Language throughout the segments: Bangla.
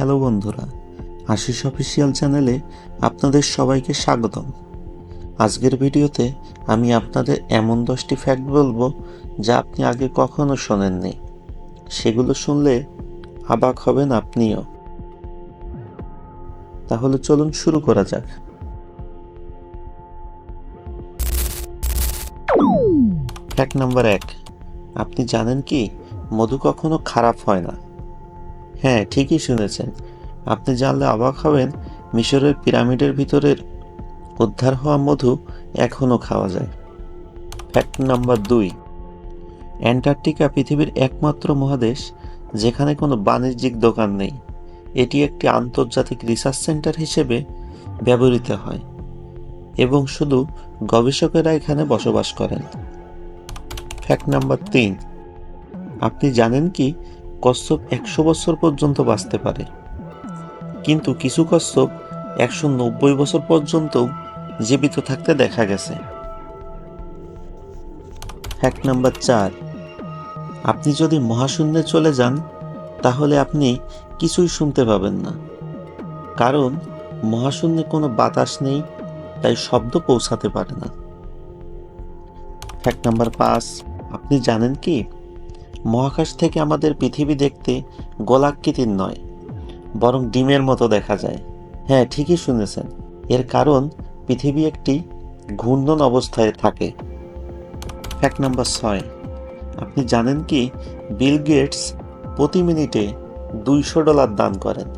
হ্যালো বন্ধুরা, আশিস অফিসিয়াল চ্যানেলে আপনাদের সবাইকে স্বাগতম। আজকের ভিডিওতে আমি আপনাদের এমন দশটি ফ্যাক্ট বলব যা আপনি আগে কখনো শোনেননি। সেগুলো শুনলে অবাক হবেন আপনিও। তাহলে চলুন শুরু করা যাক। ফ্যাক্ট নাম্বার এক, আপনি জানেন কি, মধু কখনো খারাপ হয় না। হ্যাঁ ঠিকই শুনেছেন। আপনি জানলে অবাক হবেন, মিশরের পিরামিডের ভিতরের উদ্ধার হওয়া মধু এখনও খাওয়া যায়। ফ্যাক্ট নাম্বার দুই, অ্যান্টার্কটিকা পৃথিবীর একমাত্র মহাদেশ, যেখানে কোনো বাণিজ্যিক দোকান নেই। এটি একটি আন্তর্জাতিক রিসার্চ সেন্টার হিসেবে ব্যবহৃত হয় এবং শুধু গবেষকেরা এখানে বসবাস করেন। ফ্যাক্ট নাম্বার তিন, আপনি জানেন কি কচ্ছপ একশো বছর পর্যন্ত বাঁচতে পারে। কিন্তু কিছু কচ্ছপ একশো নব্বই বছর পর্যন্তও জীবিত থাকতে দেখা গেছে। ফ্যাক্ট নাম্বার চার, আপনি যদি মহাশূন্যে চলে যান, তাহলে আপনি কিছুই শুনতে পাবেন না। কারণ মহাশূন্যে কোনো বাতাস নেই, তাই শব্দ পৌঁছাতে পারে না। ফ্যাক্ট নাম্বার পাঁচ, আপনি জানেন কি? মহাকাশ থেকে আমাদের পৃথিবী দেখতে গোলাকৃতির নয়, বরং ডিমের মতো দেখা যায়। হ্যাঁ ঠিকই শুনেছেন। এর কারণ, পৃথিবী একটি ঘূর্ণন অবস্থায় থাকে। ফ্যাক্ট নাম্বার ছয়। আপনি জানেন কি, বিল গেটস প্রতি মিনিটে দুইশো ডলার দান করেন।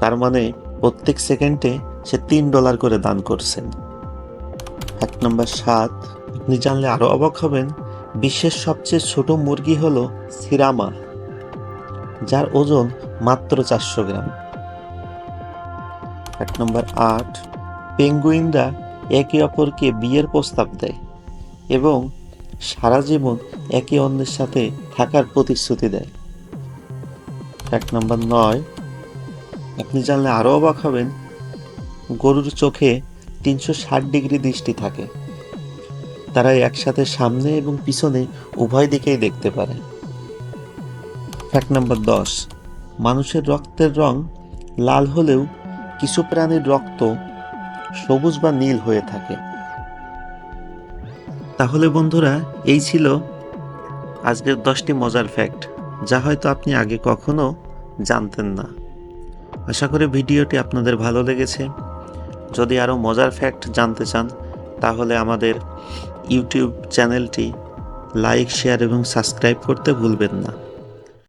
তার মানে প্রত্যেক সেকেন্ডে সে তিন ডলার করে দান করছেন। ফ্যাক্ট নাম্বার সাত। আপনি জানলে আরও অবাক হবেন বিশ্বের সবচেয়ে ছোট মুরগি হলো সিরামা যার ওজন মাত্র চারশো গ্রাম। এক নম্বর আট, পেঙ্গুইনরা একে অপরকে বিয়ের প্রস্তাব দেয় এবং সারা জীবন একে অন্যের সাথে থাকার প্রতিশ্রুতি দেয়। এক নম্বর নয়, আপনি জানলে আরও অবাক হবেন, গরুর চোখে তিনশো ষাট ডিগ্রি দৃষ্টি থাকে। তারা একসাথে সামনে এবং পিছনে উভয় দিকেই দেখতে পারে। ফ্যাক্ট নাম্বার দশ। মানুষের রক্তের রং লাল হলেও কিছু প্রাণীর রক্ত সবুজ বা নীল হয়ে থাকে। তাহলে বন্ধুরা, এই ছিল আজকের দশটি মজার ফ্যাক্ট যা হয়তো আপনি আগে কখনো জানতেন না। আশা করি ভিডিওটি আপনাদের ভালো লেগেছে। যদি আরও মজার ফ্যাক্ট জানতে চান, তাহলে আমাদের ইউটিউব চ্যানেলটি লাইক শেয়ার এবং সাবস্ক্রাইব করতে ভুলবেন না।